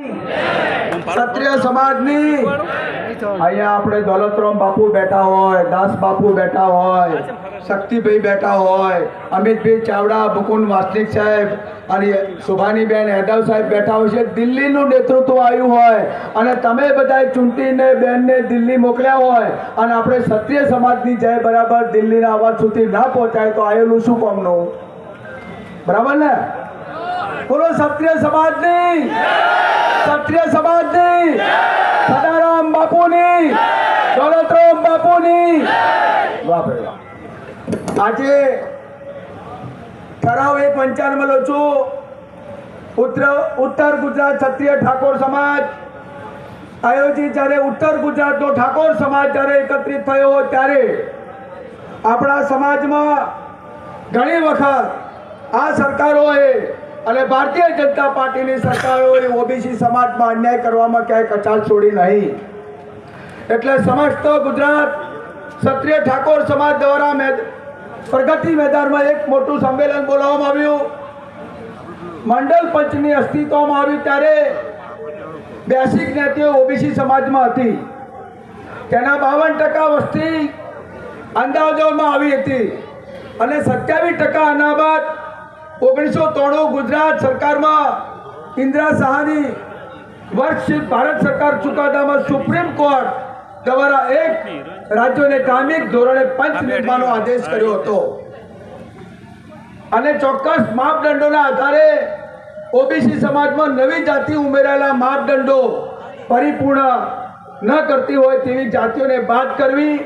ક્ષત્રિય સમાજની અહીંયા આપણે દોલતરામ બાપુ બેઠા હોય, દાસ બાપુ બેઠા હોય, શક્તિભાઈ બેઠા હોય, અમિતભાઈ ચાવડા, મુકુંદ વાસનિક સાહેબ અને સુભાનીબેન હેદવ સાહેબ બેઠા હોય છે. દિલ્હીનું નેતૃત્વ આવ્યું હોય અને તમે બધા ચૂંટીને બેનને દિલ્હી મોકલ્યા હોય અને આપણે ક્ષત્રિય સમાજની જય બરાબર દિલ્હીના અવાજ સુધી ના પહોંચાય તો આવેલું શું કામનું? બરાબર ને? બોલો ક્ષત્રિય સમાજની. ક્ષત્રિય સમાજની. સદારામ બાપુની. દોલતરામ બાપુની. વાહ ભાઈ વાહ. આજે ઠરાવ એક પંચાણમાં લો છું. ઉત્તર ઉત્તર ગુજરાત ક્ષત્રિય ઠાકોર સમાજ આયોજિત જ્યારે ઉત્તર ગુજરાતનો ઠાકોર સમાજ જ્યારે એકત્રિત થયો ત્યારે આપણા સમાજમાં ઘણી વખત આ સરકારોએ અને ભારતીય જનતા પાર્ટીની સરકારોએ ઓબીસી સમાજમાં અન્યાય કરવામાં ક્યાંય કચાશ છોડી નહીં. એટલે સમસ્ત ગુજરાત ક્ષત્રિય ઠાકોર સમાજ દ્વારા મેદ, પ્રગતિ મેદાનમાં એક મોટું સંમેલન બોલાવવામાં આવ્યું. મંડળ પંચની અસ્તિત્વમાં આવી ત્યારે બેસી જ્ઞાતિઓ ઓબીસી સમાજમાં હતી. તેના બાવન ટકા વસ્તી અંદાજોમાં આવી હતી. અને સત્યાવીસ ટકા અનામત ઓગણીસો ત્રાણું ગુજરાત સરકારમાં ઇન્દિરા શાહની વર્ષ ભારત સરકાર ચુકાદામાં સુપ્રીમ કોર્ટ દ્વારા એક રાજ્યોને કામિક ધોરણે પંચ નિર્માણનો આદેશ કર્યો હતો. અને ચોક્કસ માપદંડોના આધારે ઓબીસી સમાજમાં નવી જાતિ ઉમેરાયેલા માપદંડો પરિપૂર્ણ ન કરતી હોય તેવી જાતિઓને બાદ કરવી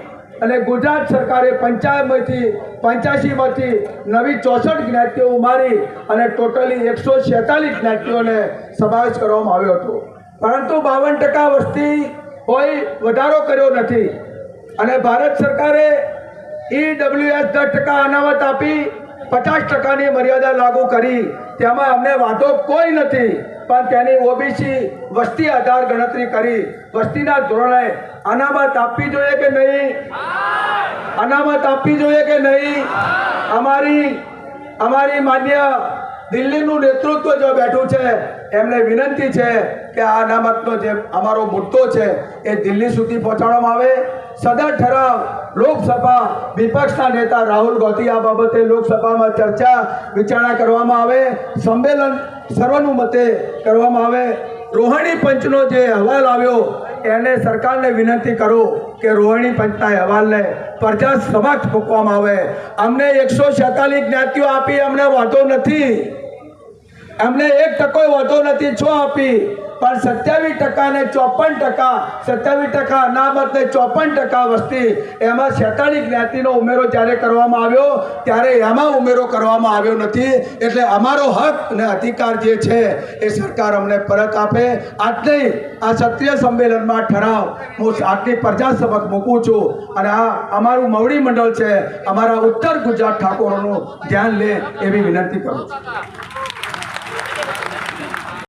અને ગુજરાત સરકારે પંચાયતમાંથી પંચ્યાસીમાંથી નવી ચોસઠ જ્ઞાતિઓ ઉમારી અને ટોટલી એકસો છેતાલીસ જ્ઞાતિઓને સમાવેશ કરવામાં આવ્યો હતો. પરંતુ બાવન ટકા વસ્તી કોઈ વધારો કર્યો નથી. અને ભારત સરકારે ઈડબ્લ્યુએસ દસ ટકા અનામત આપી, પચાસ ટકાની મર્યાદા લાગુ કરી. તેમાં અમને વાંધો કોઈ નથી. પણ તેની ઓબીસી વસ્તી આધાર ગણતરી કરી. વસ્તીના ધોરણે અનામત આપવી જોઈએ કે નહીં? અનામત આપવી જોઈએ કે નહીં? અમારી અમારી માન્ય દિલ્હીનું નેતૃત્વ જો બેઠું છે, એમને વિનંતી છે કે આ અનામતનો જે અમારો મુદ્દો છે, એ દિલ્હી સુધી પહોંચાડવામાં આવે. સદર ઠરાવ લોકસભા વિપક્ષના નેતા રાહુલ ગાંધી આ બાબતે લોકસભામાં ચર્ચા વિચારણા કરવામાં આવે. સંમેલન સર્વાનુમતે કરવામાં આવે. રોહિણી પંચનો જે અહેવાલ આવ્યો, એને સરકારને વિનંતી કરો. કે રોહિણી પંચના અહેવાલને પ્રજા સમક્ષ મૂકવામાં આવે. અમને એકસો છેતાલીસ જ્ઞાતિઓ આપી, અમને વાંધો નથી. અમને એક ટકો વધુ નથી, છો આપી. પણ સત્યાવીસ ટકા ને ચોપન ટકા, સત્યાવીસ ટકા અનામત ને ચોપન ટકા વસ્તી, એમાં છેતાલીસ જ્ઞાતિનો ઉમેરો જ્યારે કરવામાં આવ્યો, ત્યારે એમાં ઉમેરો કરવામાં આવ્યો નથી. એટલે અમારો હક અને અધિકાર જે છે, એ સરકાર અમને પરત આપે. આટલી આ ક્ષત્રિય સંમેલનમાં ઠરાવ. હું આટલી પ્રજા સબક મૂકું છું. અને આ અમારું મવડી મંડળ છે, અમારા ઉત્તર ગુજરાત ઠાકોરોનું ધ્યાન લે એવી વિનંતી કરું છું.